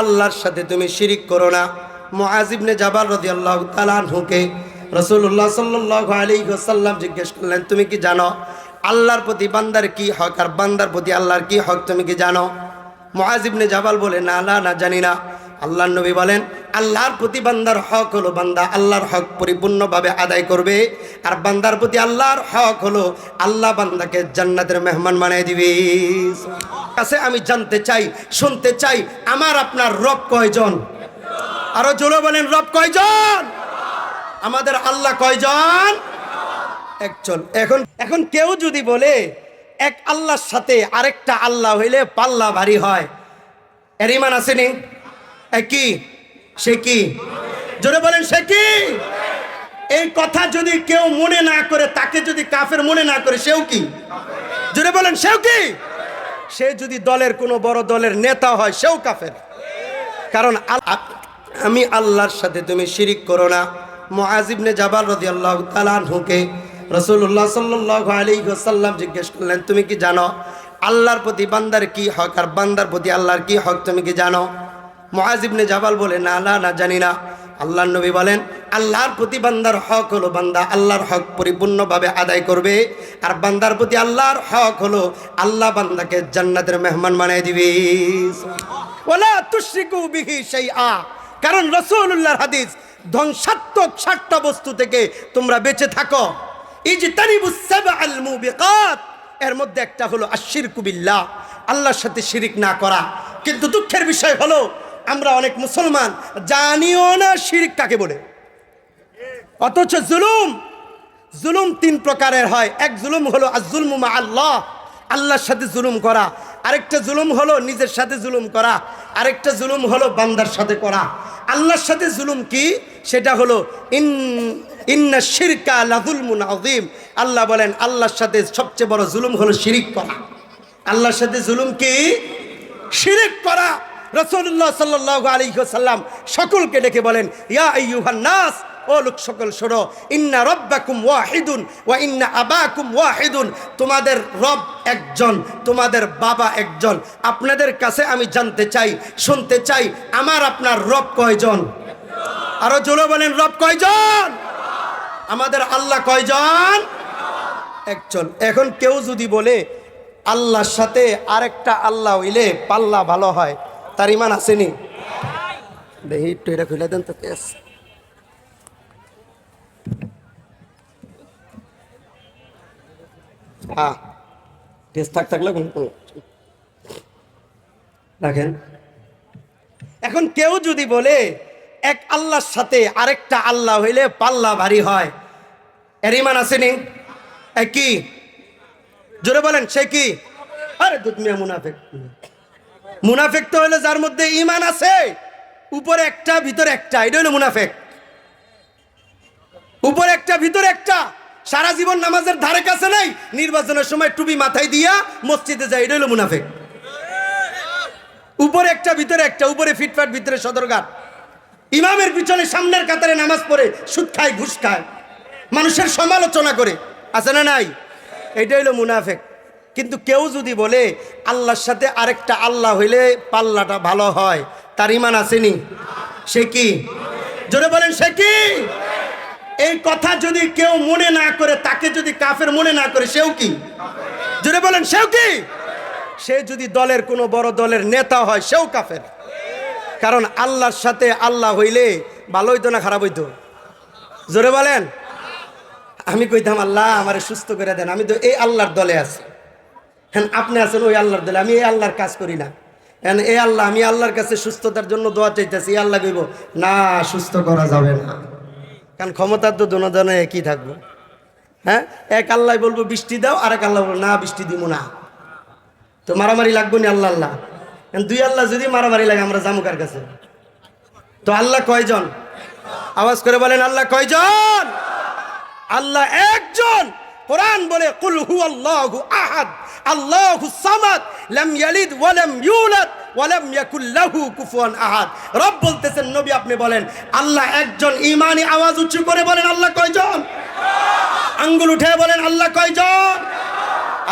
আল্লাহর সাথে তুমি শিরিক করো না। মহাজিবনে জাবাল রদি আল্লাহ তালানহুকে রসুল্লাহ সাল্লাহ আলী সাল্লাম জিজ্ঞেস করলেন, তুমি কি জানো আল্লাহর প্রতি বান্দার কি হক আর বান্দার প্রতি আল্লাহর কি হক তুমি কি জানো? মহাজিবনে জাবাল বলে, না না না, জানি না। আল্লাহর নবী বলেন, আল্লাহর প্রতি বান্দার হক হলো বান্দা আল্লাহর হক পরিপূর্ণভাবে আদায় করবে। আর বান্দার প্রতি আল্লাহর হক হলো আল্লাহ বান্দাকে জান্নাতের মেহমান বানিয়ে দিবে। কাছে আমি জানতে চাই, শুনতে চাই, আমার আপনার রব কয়জন? আরও জোরে বলেন, রব কয়জন? আমাদের আল্লাহ কয়জন? একজন। এখন এখন কেউ যদি বলে, এক আল্লাহর সাথে আরেকটা আল্লাহ হইলে পাল্লা ভারী হয়। এর ইমান আসেনি কি? সে কি? জোরে বলেন, সে কি? এই কথা যদি কেউ মনে না করে, তাকে যদি কাফের মনে না করে, সেও কি? জোরে বলেন, সেও কি? সে যদি দলের কোনো বড় দলের নেতা হয়, সেও কাফের। কারণ আমি আল্লাহর সাথে তুমি শিরিক করো না। মুআজিবনে জাবাল রাদিয়াল্লাহু তাআলা আনহুকে রাসূলুল্লাহ সাল্লাল্লাহু আলাইহি ওয়াসাল্লাম জিজ্ঞেস করলেন, তুমি কি জানো আল্লাহর প্রতি বান্দার কি হক? আর বান্দার প্রতি আল্লাহর কি হক তুমি কি জানো? মুআজিবনে জাবাল বলে, না না না, জানি না। আল্লাহর নবী বলেন, আল্লাহর প্রতি বান্দার হক হলো বান্দা আল্লাহর হক পরিপূর্ণভাবে আদায় করবে। আর বান্দার প্রতি আল্লাহর হক হলো আল্লাহ বান্দাকে জান্নাতের মেহমান বানিয়ে দিবে। ওলা তুশ্রিকু বিহি শাইআ। কারণ রাসূলুল্লাহর হাদিস, ধ্বংসাত্মক সাতটা বস্তু থেকে তোমরা বেঁচে থাকো। এর মধ্যে একটা হলো আশিরকু বিল্লাহ। আল্লাহর সাথে শিরিক না করা। কিন্তু দুঃখের বিষয় হলো আমরা অনেক মুসলমান, জানিও না শিরিক কাকে বলে? অথচ জুলুম জুলুম তিন প্রকারের হয়। এক জুলুম হলো আজুলমু মা আল্লাহ আল্লাহর সাথে জুলুম করা। আরেকটা জুলুম হলো নিজের সাথে জুলুম করা। আরেকটা জুলুম হলো বান্দার সাথে করা। আল্লাহর সাথে জুলুম কি? সেটা হলো ইন, ইন্না শিরকা লাজুলমুন আযীম। আল্লাহ বলেন, আল্লাহর সাথে সবচেয়ে বড় জুলুম হলো শিরিক করা। আল্লাহর সাথে জুলুম কি? শিরিক করা। রসুল্লাহ সাল্লাহ আলী সাল্লাম সকলকে ডেকে বলেন, ইয়া আইয়ুহান নাস, ও লোক সকল শোনো, ইন্না রব্বাকুম ওয়াহিদুন ওয়া ইন্না আবাকুম ওয়াহিদুন। তোমাদের রব একজন, তোমাদের বাবা একজন। আপনাদের কাছে আমি জানতে চাই, শুনতে চাই, আমার আপনার রব কয়জন? আরও জোরে বলেন, রব কয়জন? আমাদের আল্লাহ কয়জন? একজন। এখন কেউ যদি বলে, আল্লাহর সাথে আরেকটা আল্লাহ হইলে পাল্লা ভালো হয়। তার ইমান আসেনি। দেখি একটু এটা খুলে দেন তো কেস। হ্যাঁ। টেস্ট থাক থাকলে রাখেন। এখন কেউ যদি বলে এক আল্লাহর সাথে আরেকটা আল্লাহ হইলে পাল্লা ভারী হয় এর ইমান আসেনি? কি? জোরে বলেন সে কি? আরে দুধ মিয়া মুনাফেক। মুনাফেক তো হলো যার মধ্যে ইমান আছে, উপরে একটা, ভিতরে একটা এটা হলো মুনাফেক। উপরে একটা, ভিতরে একটা, সারা জীবন নামাজের ধারে কাছে নাই, নির্বাচনের সময় টুপি মাথায় দিয়া মসজিদে যায় এটা হলো মুনাফেক। উপরে একটা, ভিতরে একটা, উপরে ফিটফাট, ভিতরে সদরঘাট। ইমামের পিছনে সামনের কাতারে নামাজ পড়ে, সুদ খায়, ঘুষ খায়। মানুষের সমালোচনা করে, আছে না নাই? এইটা হইল মুনাফেক। কিন্তু কেউ যদি বলে, আল্লাহর সাথে আরেকটা আল্লাহ হইলে পাল্লাটা ভালো হয়। তার ইমান আসেনি। সে কি? জোরে বলেন, সে কি? এই কথা যদি কেউ মনে না করে, তাকে যদি কাফের মনে না করে, সেও কি? জোরে বলেন, সেও কি? সে যদি দলের কোনো বড় দলের নেতা হয়, সেও কাফের। কারণ আল্লাহর সাথে আল্লাহ হইলে ভালো হইতো না খারাপ হইতো? জোরে বলেন। আমি কইতাম, আল্লাহ আমারে সুস্থ করে দেন। আমি তো এই আল্লাহর দলে আছি। হ্যাঁ আপনি আছেন ওই আল্লাহর দলে, আমি এই আল্লাহর কাজ করি না। হ্যাঁ এই আল্লাহ, আমি আল্লাহর কাছে সুস্থতার জন্য দোয়া চাইতেছি আল্লাহ কইব, না, সুস্থ করা যাবে না। কারণ ক্ষমতার তো দুজনে একই থাকব। হ্যাঁ? এক আল্লাহ বলব, বৃষ্টি দাও আর এক আল্লাহ বলব, না, বৃষ্টি দিব না। তো মারামারি লাগবো না আল্লাহ আল্লাহ? দুই আল্লাহ যদি মারামারি লাগে, আমরা জামুকার কাছে? তো আল্লাহ কয়জন? আওয়াজ করে বলেন, আল্লাহ কয়জন? আল্লাহ একজন। কোরআন বলে, কুল হু আল্লাহু আহাদ। আল্লাহু সামাদ, লাম ইয়ালিদ ওয়া লাম ইউলাদ ওয়া লাম ইয়াকুল লাহু কুফুয়ান আহাদ। রব বলতেছেন, নবী আপনি বলেন, আল্লাহ একজন ঈমানি আওয়াজ উঁচু করে বলেন, আল্লাহ কয়জন? আঙ্গুল উঠে বলেন, আল্লাহ কয়জন?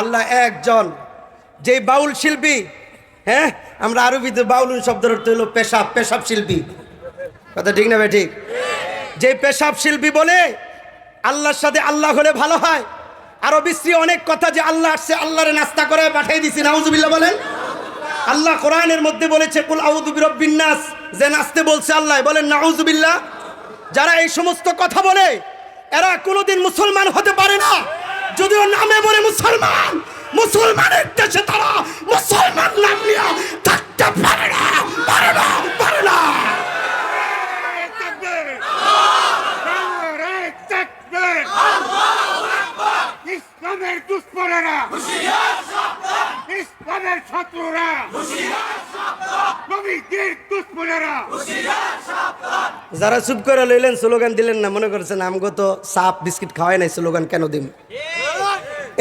আল্লাহ একজন। যে বাউল শিল্পী হ্যাঁ আমরা আরবিতে বাউলুন শব্দের অর্থ হলো পেশাব পেশাব শিল্পী। কথা ঠিক না ভাই, ঠিক? যে পেশাব শিল্পী বলে, আল্লাহর সাথে আল্লাহ হলে ভালো হয়। আরও বিশ্রী অনেক কথা যে আল্লাহ আসছে, আল্লাহরে নাস্তা করে পাঠিয়ে দিছি। নাউজুবিল্লাহ বলেন। আল্লাহ কোরআনের মধ্যে বলেছে, কুল আউযু বিরাব্বিন নাস যে নাচতে বলছে আল্লাহ। বলেন, নাউজুবিল্লাহ যারা এই সমস্ত কথা বলে, এরা কোনোদিন মুসলমান হতে পারে না। যদিও নামে বলে মুসলমান, মুসলমানের দেশে তারা মুসলমান নাম নিয়ে থাকতে পারে না পারে না পারে না। দুশ্মনেরা ইসলামের দুশ্মনেরা। যারা চুপ করে লইলেন স্লোগান দিলেন না মনে করছেন আমগো তো সাপ বিস্কিট খাওয়াই নাই স্লোগান কেন দিম?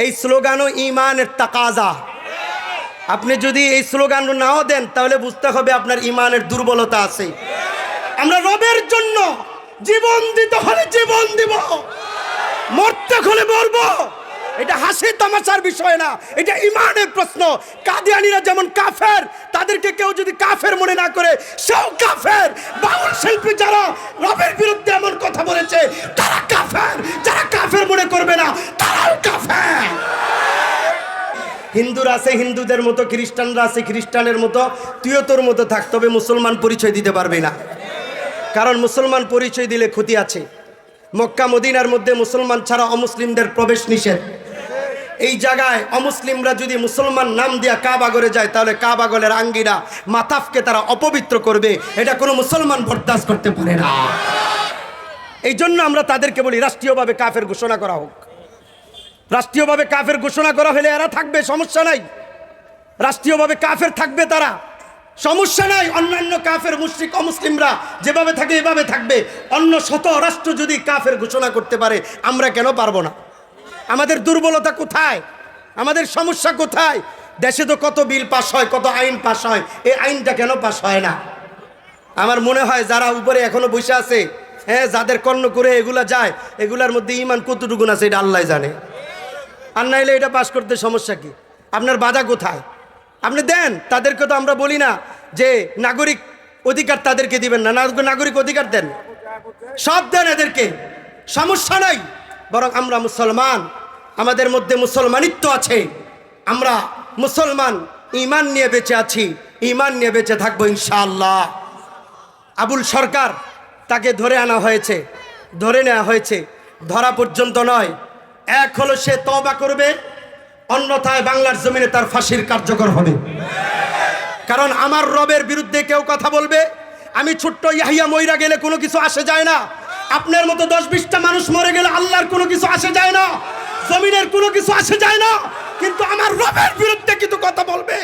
এই স্লোগানও ইমানের তাকাজা। আপনি যদি এই স্লোগান নাও দেন তাহলে বুঝতে হবে আপনার ইমানের দুর্বলতা আছে। আমরা রবের জন্য জীবন দিতে হলে জীবন দিব। মরতে হলে মরবো। এটা হাসি তামাশার বিষয় না, এটা ইমানের প্রশ্ন। কাদিয়ানিরা যেমন কাফের, তাদেরকে কেউ যদি কাফের মনে না করে, সেও কাফের। বাউল শিল্পী যারা রবের বিরুদ্ধে এমন কথা বলেছে, তারা কাফের। যারা কাফের মনে করবে না, তারাও কাফের। হিন্দুরা আছে, হিন্দুদের মতো, খ্রিস্টানরা আছে, খ্রিস্টানের মতো। তুইও তোর মতো থাক, তবে মুসলমান পরিচয় দিতে পারবি না। কারণ মুসলমান পরিচয় দিলে ক্ষতি আছে। মক্কা, মদিনার মধ্যে মুসলমান ছাড়া অমুসলিমদের প্রবেশ নিষেধ। এই জায়গায় অমুসলিমরা যদি মুসলমান নাম দিয়া কাবাগরে যায়, তাহলে কাবাগলের আঙ্গিরা মাতাফকে তারা অপবিত্র করবে। এটা কোনো মুসলমান বরদাস্ত করতে পারে না। এই জন্য আমরা তাদেরকে বলি, রাষ্ট্রীয়ভাবে কাফের ঘোষণা করা হোক। রাষ্ট্রীয়ভাবে কাফের ঘোষণা করা হলে এরা থাকবে, সমস্যা নাই। রাষ্ট্রীয়ভাবে কাফের থাকবে তারা। সমস্যা নাই, অন্যান্য কাফের মুশ্রিক, অমুসলিমরা যেভাবে থাকে, এভাবে থাকবে। অন্য শত রাষ্ট্র যদি কাফের ঘোষণা করতে পারে, আমরা কেন পারব না? আমাদের দুর্বলতা কোথায়? আমাদের সমস্যা কোথায়? দেশে তো কত বিল পাস হয়, কত আইন পাস হয়, এই আইনটা কেন পাস হয় না? আমার মনে হয় যারা উপরে এখনও বসে আছে হ্যাঁ যাদের কর্ণ করে এগুলা যায়, এগুলার মধ্যে ইমান কতটুকুন আছে এটা আল্লাহ জানে। আর নাইলে এটা পাশ করতে সমস্যা কি? আপনার বাধা কোথায়? আপনি দেন, তাদেরকে তো আমরা বলি না যে নাগরিক অধিকার তাদেরকে দিবেন না, নাগরিক অধিকার দেন। সব দেন এদেরকে, সমস্যা নাই। বরং আমরা মুসলমান, আমাদের মধ্যে মুসলমানিত্ব আছে। আমরা মুসলমান ইমান নিয়ে বেঁচে আছি ইমান নিয়ে বেঁচে থাকব ইনশাআল্লাহ। আবুল সরকার তাকে ধরে আনা হয়েছে, ধরে নেওয়া হয়েছে। ধরা পর্যন্ত নয়, এক হলো সে তবা করবে, অন্যথায় বাংলার জমিনে তার ফাঁসির কার্যকর হবে। কারণ আমার রবের বিরুদ্ধে কেউ কথা বলবে, আমি ছোট্ট ইয়াহিয়া মইরা গেলে কোনো কিছু আসে যায় না। আপনার মতো দশ বিশটা মানুষ মরে গেলে আল্লাহর কোনো কিছু আসে যায় না, জমিনের কোনো কিছু আসে যায় না, কিন্তু আমার রবের বিরুদ্ধে কিন্তু কথা বলবে।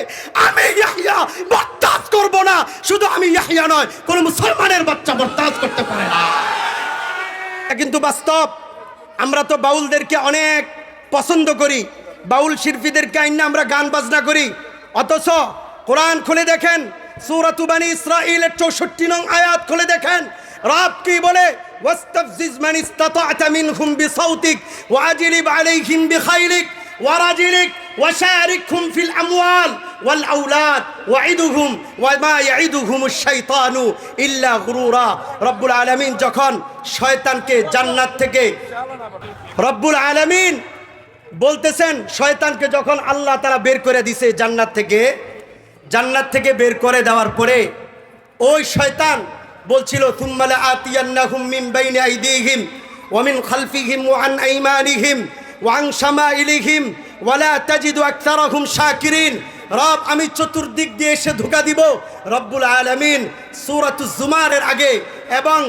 আমি ইয়াহিয়া বরদাস্ত করব না, শুধু আমি ইয়াহিয়া নয়, কোন মুসলমানের বাচ্চা বরদাস্ত করতে পারে না। কিন্তু বাস্তব, আমরা তো বাউলদেরকে অনেক পছন্দ করি। বাউল শিল্পীদেরকে আইনা আমরা গান বাজনা করি। অথচ কোরআন খুলে দেখেন সুরাতুবানি ইসরাইলের চৌষট্টি নং আয়াত খুলে দেখেন, রাব কি বলে? মান ইসতাতা'তা মিনহুম বিসাউতিক ওয়াজলিব আলাইহিম বিখাইলিক ওয়ারাজিলিক ওয়াশারিকহুম ফিল আমওয়াল ওয়াল আওলাদ ওয়াইদুহুম ওয়ামা ইয়াইদুহুমুশ শাইতানু ইল্লা গুরুরা রব্বুল আলামিন যখন শয়তানকে জান্নাত থেকে রব্বুল আলামিন বলতেছেন, শয়তানকে যখন আল্লাহ তারা বের করে দিছে জান্নাত থেকে জান্নাত থেকে বের করে দেওয়ার পরে ওই শয়তান বলছিল তুম্মালা আতিয়ান্নাহুম মিন বাইনি আইদিহিম ওয়া মিন খালফিহিম ওয়া আন আইমানিহিম ওয়া আন শামাইলিহিম ওয়ালা তাজিদু আকতারাহুম শাকিরিন। রব, আমি চতুর্দিক দিয়ে এসে ধোকা দিব রব্বুল আলামিন। সূরাতুজ জুমারের আগে এবং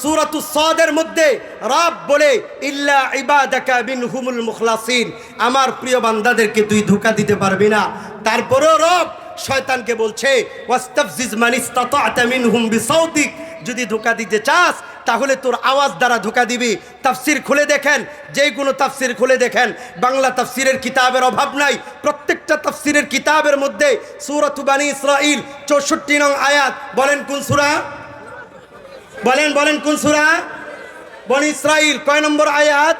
সুরাতু সদের মধ্যে রব বলে, ইল্লা ইবাদাকা বিনহুমুল মুখলাসিন। আমার প্রিয় বান্দাদেরকে তুই ধোকা দিতে পারবি না। তারপরেও রব শয়তানকে বলছে, ওয়াস্তাফজিজ মান ইসতাতা'তা মিনহুম বিসাউতিক। যদি ধোকা দিতে চাস, তাহলে তোর আওয়াজ দ্বারা ধোকা দিবি। তাফসির খুলে দেখেন যে কোনো তাফসির খুলে দেখেন, বাংলা তাফসিরের কিতাবের অভাব নাই। প্রত্যেকটা তাফসিরের কিতাবের মধ্যে সুরাতু বানি ইসরাইল চৌষট্টি নং আয়াত, বলেন কোন সূরা? বলেন বলেন কোন সূরা? বনি ইসরাইল কয় নম্বর আয়াত?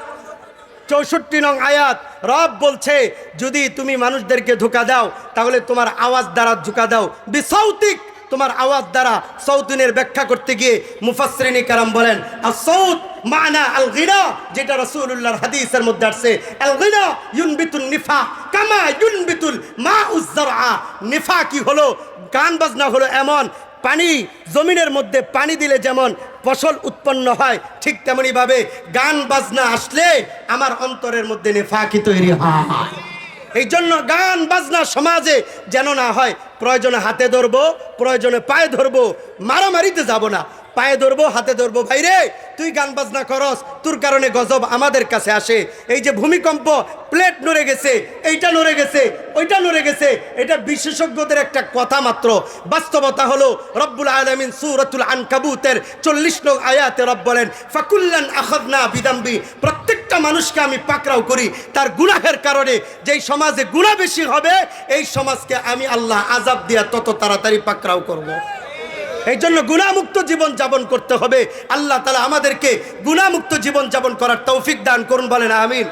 চৌষট্টি নং আয়াত, রব বলছে, যদি তুমি মানুষদেরকে ধোকা দাও, তাহলে তোমার আওয়াজ দ্বারা ধোকা দাও। বিসৌতিক, তোমার আওয়াজ দ্বারা সৌদিনের ব্যাখ্যা করতে গিয়ে মুফাসরিনী কারাম বলেন আর সৌদ মানা আল গিনা যেটা রসুল্লাহর হাদিসের মধ্যে আসছে। আল গিনা ইউনবিতুল নিফা কামা ইউনবিতুল মা উজ্জারা নিফা কি হলো? গান বাজনা হলো এমন পানি, জমিনের মধ্যে পানি দিলে যেমন ফসল উৎপন্ন হয়, ঠিক তেমনিভাবে গান, বাজনা আসলে আমার অন্তরের মধ্যে নেফাকি তৈরি হয়। এই জন্য গান, বাজনা সমাজে যেন না হয়, প্রয়োজনে হাতে ধরবো, প্রয়োজনে পায়ে ধরবো, মারামারিতে যাব না। পায়ে ধরবো, হাতে ধরবো। ভাইরে তুই গান বাজনা করস, তোর কারণে গজব আমাদের কাছে আসে। এই যে ভূমিকম্প, প্লেট নড়ে গেছে, এইটা নড়ে গেছে, ওইটা নড়ে গেছে। এটা বিশেষজ্ঞদের একটা কথা মাত্র। বাস্তবতা হলো, রব্বুল আলমিন সুরতুল আনকাবুতের চল্লিশ লোক আয়াতে রব বলেন, ফাকুল্লান আখদনা বিদাম্বি প্রত্যেকটা মানুষকে আমি পাকড়াও করি। তার গুনাহের কারণে যেই সমাজে গুণা বেশি হবে, এই সমাজকে আমি আল্লাহ আজাব দিয়া তত তাড়াতাড়ি পাকড়াও করব। এই জন্য গুণামুক্ত জীবন যাপন করতে হবে। আল্লাহ তালা আমাদেরকে গুণামুক্ত জীবন যাপন করার তৌফিক দান করুন বলেন, আমিন।